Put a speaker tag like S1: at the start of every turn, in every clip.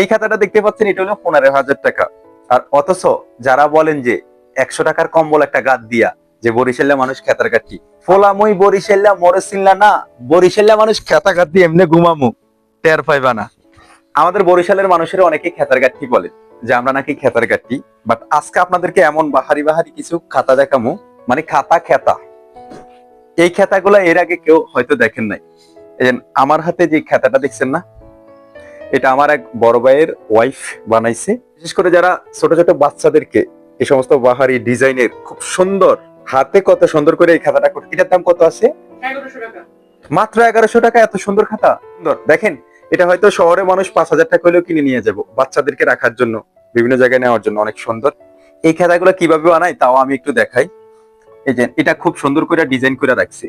S1: এই খাতাটা দেখতে পাচ্ছেন, এটা হলো পনেরো হাজার টাকা। আর অথচ যারা বলেন যে একশো টাকার কম্বল একটা গাদ দিয়া, যে বরিশাল্লা মানুষ খেতার কাটি ফোলামুই বরিশাল্লা মরসিল্লা না বরিশাল্লা মানুষ খেতা কাটি এমনি ঘুমামু, টের পাইবা না। আমাদের বরিশালের মানুষের অনেকে খেতার গাঠি বলে, যে আমরা নাকি খেতার গাঠি বাট আজকে আপনাদেরকে এমন বাহারি বাহারি কিছু খাতা দেখামু মানে খাতা খেতা। এই খেতাগুলো এর আগে কেউ হয়তো দেখেন নাই। আমার হাতে যে খাতাটা দেখছেন না এটা আমার এক বড় ভাইয়ের ওয়াইফ বানাইছে। বিশেষ করে যারা ছোট ছোট বাচ্চাদেরকে এই সমস্ত বাহারি ডিজাইনের খুব সুন্দর হাতে কত সুন্দর করে এই খাতাটা করে এটার দাম কত আছে? মাত্র এগারোশো টাকা এত সুন্দর খাতা? সুন্দর। দেখেন এটা হয়তো শহরে মানুষ পাঁচ হাজার টাকা হলেও কিনে নিয়ে যাব বাচ্চাদেরকে রাখার জন্য বিভিন্ন জায়গায় নেওয়ার জন্য অনেক সুন্দর। এই খাতাগুলো কীভাবে বানাই তাও আমি একটু দেখাই। এই যে এটা খুব সুন্দর করে ডিজাইন করে রাখছে।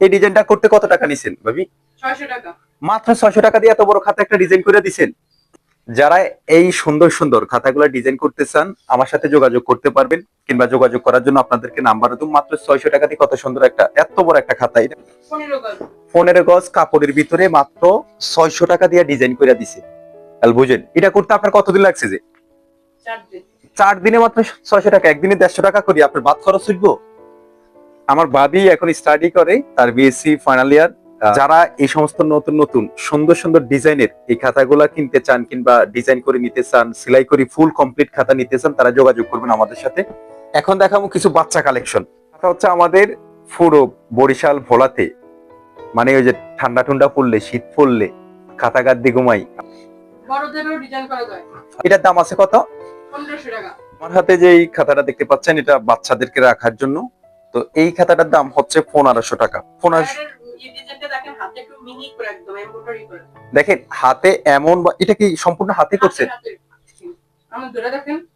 S1: এই ডিজাইনটা করতে কত টাকা নিছেন ভাবি?
S2: ছয়শো টাকা।
S1: মাত্র ছয়শো টাকা দিয়ে এত বড় খাতা একটা ডিজাইন করে দিছেন? যারা এই সুন্দর সুন্দর খাতাগুলো ডিজাইন করতে চান আমার সাথে যোগাযোগ করতে পারবেন কিংবা যোগাযোগ করার জন্য আপনাদেরকে নাম্বার দেবো। মাত্র ছয়শো টাকা দিয়ে কত সুন্দর একটা এত বড় একটা খাতা এটা।
S2: পনেরো গজ।
S1: কাপড়ের ভিতরে মাত্র ছয়শো টাকা দিয়ে ডিজাইন করে দিছে। বুঝেন এটা করতে আপনার কতদিন লাগছে যে?
S2: চার
S1: চার দিনে মাত্র ছয়শো টাকা একদিনে দেড়শো টাকা করি আপনার বাদ খরচ উঠবো আমার বাদি এখন স্টাডি করে তার বিএসসি ফাইনাল ইয়ার যারা এই সমস্ত নতুন নতুন সুন্দর সুন্দর ডিজাইনের এই খাতাগুলা কিনতে চান কিংবা ডিজাইন করে নিতে চান সেলাই করে ফুল কমপ্লিট খাতা নিতে চান তারা যোগাযোগ করবেন আমাদের সাথে। এখন দেখাবো কিছু বাচ্চা কালেকশন। খাতা হচ্ছে আমাদের পুরো বরিশাল ভোলাতে মানে ওই যে ঠান্ডা ঠান্ডা পড়লে শীত পড়লে খাতা গাদ দিয়ে ঘুমাই।
S2: বড়দেরও ডিজাইন করা যায়।
S1: এটার দাম আছে কত? আমার হাতে যে এই খাতাটা দেখতে পাচ্ছেন এটা বাচ্চাদেরকে রাখার জন্য। তো এই খাতাটার দাম হচ্ছে পনেরোশো টাকা। পনেরোশো
S2: একটু মিহি করে একদম এমব্রয়ডারি করে।
S1: দেখেন হাতে এমন বা- এটা কি সম্পূর্ণ হাতে করছে?
S2: হাতে, হাতে। আমার ধরে দেখেন।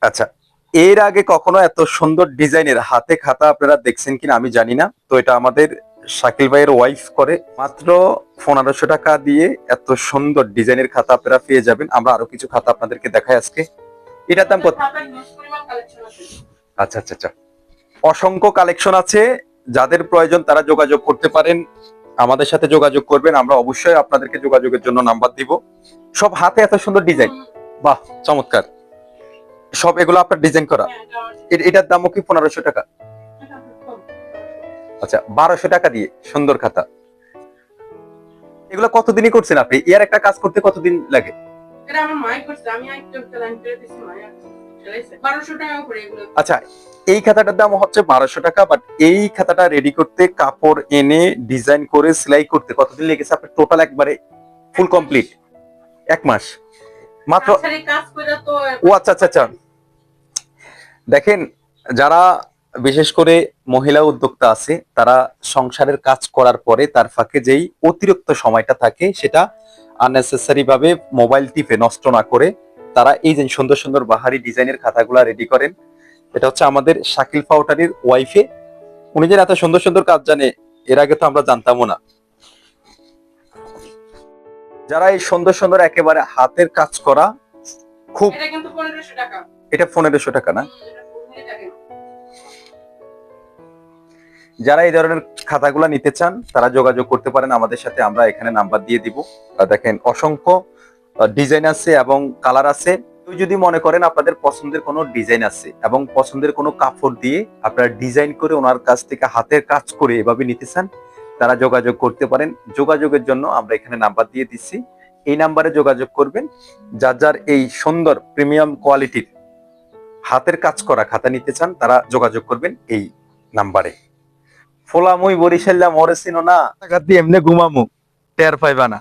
S1: আচ্ছা এর আগে কখনো এত সুন্দর ডিজাইনের হাতে খাতা আপনারা দেখছেন কিনা আমি জানি না। তো এটা আমাদের শাকিল ভাইয়ের ওয়াইফ করে। মাত্র পনেরোশো টাকা দিয়ে এত সুন্দর ডিজাইনের খাতা আপনারা পেয়ে যাবেন। আমরা আরও কিছু খাতা আপনাদেরকে দেখাই আজকে। এটার দাম কত? আচ্ছা আচ্ছা আচ্ছা। অসংখ্য কালেকশন আছে। যাদের প্রয়োজন তারা যোগাযোগ করতে পারেন। আমাদের সাথে যোগাযোগ করবেন, আমরা অবশ্যই আপনাদেরকে যোগাযোগের জন্য নাম্বার দিব। সব হাতে এত সুন্দর ডিজাইন। বাহ, চমৎকার। সব এগুলো আপনার ডিজাইন করা। এটার দামও কি পনেরোশো টাকা? আচ্ছা বারোশো টাকা দিয়ে, সুন্দর খাতা। এগুলো কতদিনই করছেন আপনি? এর একটা কাজ করতে কতদিন লাগে?
S2: আমার করছে, আমি একটা করে দিছি
S1: আচ্ছা এই খাতাটার দাম হচ্ছে বারোশো টাকা বাট এই খাতাটা রেডি করতে কাপড় এনে ডিজাইন করে সেলাই করতে কতদিন লেগেছে? আপনার টোটাল একবারে ফুল কমপ্লিট এক মাস। মাত্র ও আচ্ছা আচ্ছা আচ্ছা। দেখেন যারা বিশেষ করে মহিলা উদ্যোক্তা আছে তারা সংসারের কাজ করার পরে তার ফাঁকে যেই অতিরিক্ত সময়টা থাকে সেটা আননেসেসারি ভাবে মোবাইল টিপে নষ্ট না করে তারা এই যে সুন্দর সুন্দর বাহারি ডিজাইনের খাতাগুলা রেডি করেন এটা হচ্ছে আমাদের শাকিল পাউটারির ওয়াইফে উনি যে এত সুন্দর সুন্দর কাজ জানে এর আগে তো আমরা জানতামও না। যারা এই সুন্দর সুন্দর একেবারে হাতের কাজ করা খুব
S2: এটা পনেরোশো টাকা।
S1: না। যারা এই ধরনের খাতাগুলা নিতে চান তারা যোগাযোগ করতে পারেন। আমাদের সাথে আমরা এখানে নাম্বার দিয়ে দিব। দেখেন অসংখ্য ডিজাইন আছে এবং কালার আছে। কেউ যদি মনে করেন আপনাদের পছন্দের কোনো ডিজাইন আছে এবং পছন্দের কোনো কাপড় দিয়ে আপনারা ডিজাইন করে ওনার কাছ থেকে হাতের কাজ করে এভাবে নিতে চান, তারা যোগাযোগ করতে পারেন। যোগাযোগের জন্য আমরা এখানে নাম্বার দিয়ে দিচ্ছি। এই নাম্বারে যোগাযোগ করবেন। যার যার এই সুন্দর প্রিমিয়াম কোয়ালিটির হাতের কাজ করা খাতা নিতে চান, তারা যোগাযোগ করবেন এই নাম্বারে ফোলামুই বরিশাল্লা মরে না? এমনি ঘুমামু, টের পাইবা না।